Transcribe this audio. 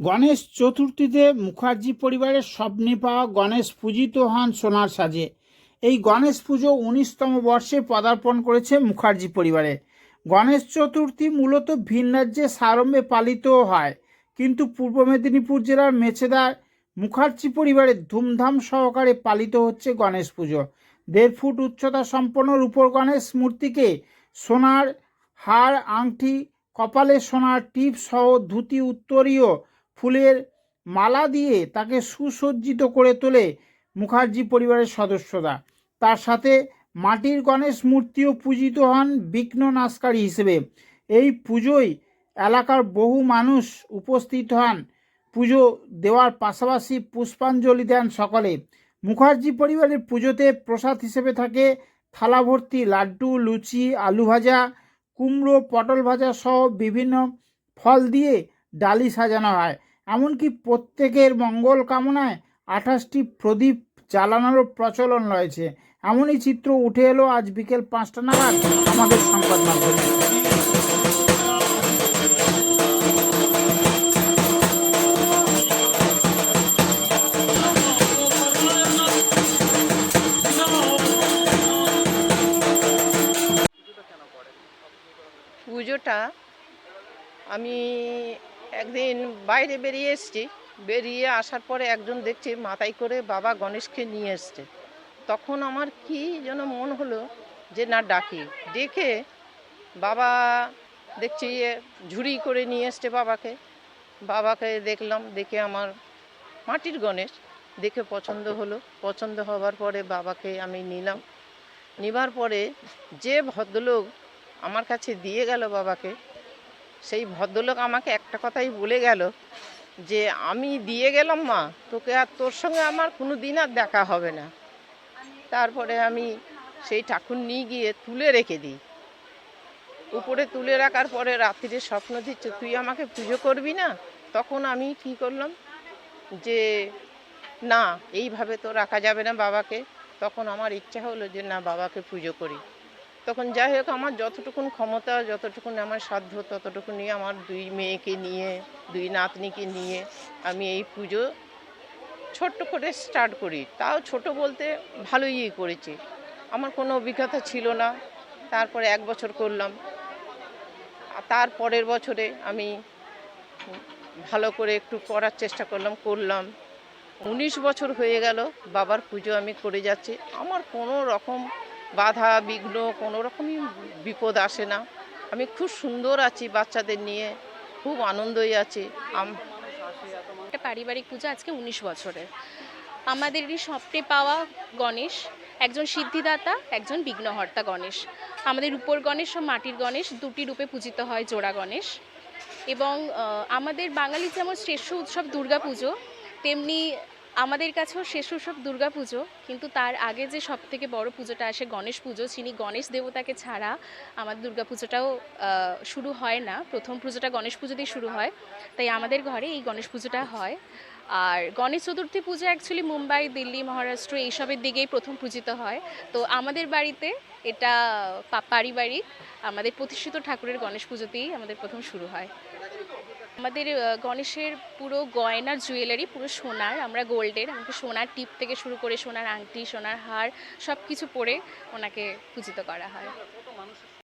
গণেশ চতুর্থীতে মুখার্জি পরিবারের স্বপ্নে পাওয়া গণেশ পূজিত হন সোনার সাজে। এই গণেশ পুজো উনিশতম বর্ষে পদার্পণ করেছে মুখার্জি পরিবারে। গণেশ চতুর্থী মূলত ভিন রাজ্যে সারম্ভে পালিত হয়, কিন্তু পূর্ব মেদিনীপুর জেলার মেছেদার মুখার্জি পরিবারের ধুমধাম সহকারে পালিত হচ্ছে গণেশ পুজো। দেড় ফুট উচ্চতা সম্পন্ন রূপর গণেশ মূর্তিকে সোনার, হার, আংটি, কপালে সোনার টিপ সহ ধুতি, উত্তরীয় ফুলের মালা দিয়ে তাকে সুসজ্জিত করে তোলে মুখার্জি পরিবারের সদস্যরা। তার সাথে মাটির গণেশ মূর্তিও পূজিত হন বিঘ্ন নাশকারী হিসেবে। এই পুজোয় এলাকার বহু মানুষ উপস্থিত হন। পুজো দেওয়ার পাশাপাশি পুষ্পাঞ্জলি দেন সকলে। মুখার্জি পরিবারের পুজোতে প্রসাদ হিসেবে থাকে থালা ভর্তি লাড্ডু, লুচি, আলু ভাজা, কুমড়ো, পটল ভাজা সহ বিভিন্ন ফল দিয়ে ডালি সাজানো হয়। এমনকি প্রত্যেকের মঙ্গল কামনায় আঠাশটি প্রদীপ জ্বালানোরও প্রচলন রয়েছে। এমনই চিত্র উঠে এলো আজ বিকেল পাঁচটা নাগাদ আমাদের সংবাদ মাধ্যমে। পুজোটা আমি একদিন বাইরে বেরিয়ে এসেছি। বেরিয়ে আসার পরে একজন দেখছি মাথায় করে বাবা গণেশকে নিয়ে এসছে। তখন আমার কি যেন মন হলো যে না, ডাকি। ডেকে বাবা দেখছি ঝুড়ি করে নিয়ে এসছে বাবাকে। বাবাকে দেখলাম, দেখে আমার মাটির গণেশ। দেখে পছন্দ হলো। পছন্দ হওয়ার পরে বাবাকে আমি নিলাম। নেবার পরে যে ভদ্রলোক আমার কাছে দিয়ে গেল বাবাকে সেই ভদ্রলোক আমাকে একটা কথাই বলে গেল যে, আমি দিয়ে গেলাম মা, তোকে আর তোর সঙ্গে আমার কোনো দিন আর দেখা হবে না। তারপরে আমি সেই ঠাকুর নিয়ে গিয়ে তুলে রেখে দিই। উপরে তুলে রাখার পরে রাত্রিরে স্বপ্ন দিচ্ছে তুই আমাকে পুজো করবি না? তখন আমি কী করলাম যে, না, এইভাবে তো রাখা যাবে না বাবাকে। তখন আমার ইচ্ছা হলো যে, না, বাবাকে পুজো করি। তখন যাই হোক, আমার যতটুকুন ক্ষমতা, যতটুকুন আমার সাধ্য ততটুকু নিয়ে আমার দুই মেয়েকে নিয়ে, দুই নাতনিকে নিয়ে আমি এই পুজো ছোট্ট করে স্টার্ট করি। তাও ছোট বলতে ভালোই করেছি। আমার কোনো অভিজ্ঞতা ছিল না। তারপরে এক বছর করলাম। তার পরের বছরে আমি ভালো করে একটু করার চেষ্টা করলাম করলাম। উনিশ বছর হয়ে গেল, বাবার পুজো আমি করে যাচ্ছি। আমার কোনো রকম বাধা, বিঘ্ন, কোনো রকমই বিপদ আসে না। আমি খুব সুন্দর আছি বাচ্চাদের নিয়ে, খুব আনন্দই আছি। একটা পারিবারিক পূজা আজকে উনিশ বছরের। আমাদেরই স্বপ্নে পাওয়া গণেশ, একজন সিদ্ধিদাতা, একজন বিঘ্নহর্তা গণেশ। আমাদের রূপোর গণেশ ও মাটির গণেশ দুটি রূপে পূজিত হয় জোড়া গণেশ। এবং আমাদের বাঙালির যেমন শ্রেষ্ঠ উৎসব দুর্গাপুজো, তেমনি আমাদের কাছেও শেষ উৎসব দুর্গাপুজো কিন্তু তার আগে যে সব থেকে বড় পুজোটা আসে গণেশ পুজো যিনি গণেশ দেবতাকে ছাড়া আমাদের দুর্গাপুজোটাও আহ, শুরু হয় না। প্রথম পুজোটা গণেশ পুজো দিয়ে শুরু হয়। তাই আমাদের ঘরে এই গণেশ পুজোটা হয়। আর গণেশ চতুর্থী পুজো অ্যাকচুয়ালি মুম্বাই দিল্লি মহারাষ্ট্র এইসবের দিকেই প্রথম পূজিত হয়। তো আমাদের বাড়িতে এটা পারিবারিক আমাদের প্রতিষ্ঠিত ঠাকুরের গণেশ পুজোতেই আমাদের প্রথম শুরু হয়। আমাদের গণেশের পুরো গয়নার জুয়েলারি পুরো সোনার, আমরা গোল্ডের, আমাকে সোনার টিপ থেকে শুরু করে সোনার আংটি, সোনার হার সব কিছু পরে ওনাকে পূজিত করা হয়।